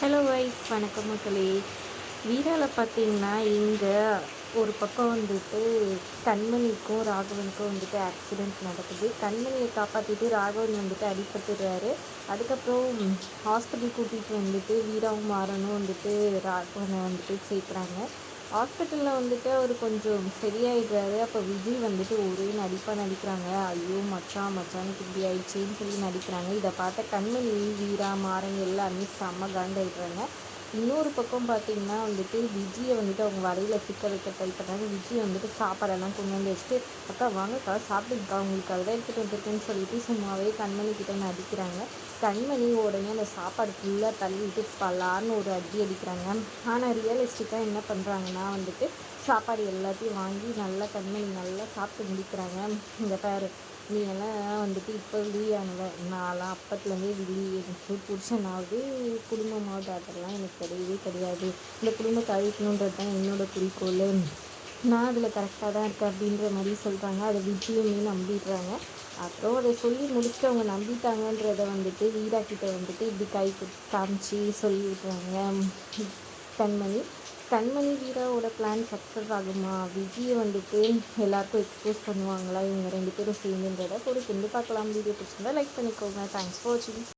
Hello wise வணக்கம் மக்களே. வீராவில் பார்த்தீங்கன்னா இங்கே ஒரு பக்கம் வந்துட்டு கண்மணிக்கும் ராகவனுக்கும் வந்துட்டு ஆக்சிடெண்ட் நடக்குது. கண்மணியை காப்பாற்றிட்டு ராகவன் வந்துட்டு அடிபட்டுடுறாரு. அதுக்கப்புறம் ஹாஸ்பிட்டல் கூட்டிகிட்டு வந்துட்டு வீராவும் மாறனும் வந்துட்டு ராகவனை வந்துட்டு சேர்க்குறாங்க. ஹாஸ்பிட்டலில் வந்துட்டு அவர் கொஞ்சம் சரியாயிடுறாரு. அப்போ விஜய் வந்துட்டு ஒரே நடிப்பாக நடிக்கிறாங்க. ஐயோ மச்சான் மச்சான் இப்படி ஆயிடுச்சேன்னு சொல்லி நடிக்கிறாங்க. இதை பார்த்த கண்மணி வீரா மாறன் எல்லாமே செம்ம காண்டாயிடுறாங்க. இன்னொரு பக்கம் பார்த்தீங்கன்னா வந்துட்டு விஜயை வந்துட்டு அவங்க வலையில் சிக்க வைக்க ட்ரை பண்ணாங்க விஜய் வந்துட்டு சாப்பாடெல்லாம் கொண்டு வந்து வச்சுட்டு அக்கா வாங்கக்கா சாப்பிடுங்கக்கா உங்களுக்கு தான் எடுத்துகிட்டு வந்திருக்கேன்னு சொல்லிட்டு சும்மாவே கண்மணி கிட்ட நடிக்கிறாங்க கண்மணி உடனே அந்த சாப்பாடு ஃபுல்லாக தள்ளிட்டு பலான்னு ஒரு அடி அடிக்கிறாங்க. ஆனால் ரியலிஸ்டிக்காக என்ன பண்ணுறாங்கன்னா வந்துட்டு சாப்பாடு எல்லாத்தையும் வாங்கி நல்லா தண்ணி நல்லா சாப்பிட்டு முடிக்கிறாங்க. இந்த பேர் நீ எல்லாம் வந்துட்டு இப்போ லீவானவ நான்லாம் அப்பத்துலேருந்தே வெளியே எனக்கு புருஷனாவது குடும்பமாவது அதெல்லாம் எனக்கு கிடையவே கிடையாது. இந்த குடும்பத்தை அழிக்கணுன்றது தான் என்னோடய குறிக்கோள். நான் அதில் கரெக்டாக தான் இருக்கேன் அப்படின்ற மாதிரி சொல்கிறாங்க அதை விஜயுமே நம்பிடுறாங்க. அப்புறம் அதை சொல்லி முடிச்சுட்டு அவங்க நம்பிட்டாங்கன்றத வந்துட்டு வீரா கிட்ட வந்துட்டு இப்படி கை காமிச்சு சொல்லிடுறாங்க. தன்மணி கண்மணி கண்மணி வீராவோட பிளான் சக்ஸஸ் ஆகுமா? விஜய் வந்துட்டு எல்லாருக்கும் எக்ஸ்போஸ் பண்ணுவாங்களா? இவங்க ரெண்டு பேரும் சேர்ந்துன்றதை ஒரு கொண்டு பார்க்கலாம். வீடியோ பிடிச்சிருந்தா லைக் பண்ணிக்கோங்க. தேங்க்ஸ் ஃபார் வாட்சிங்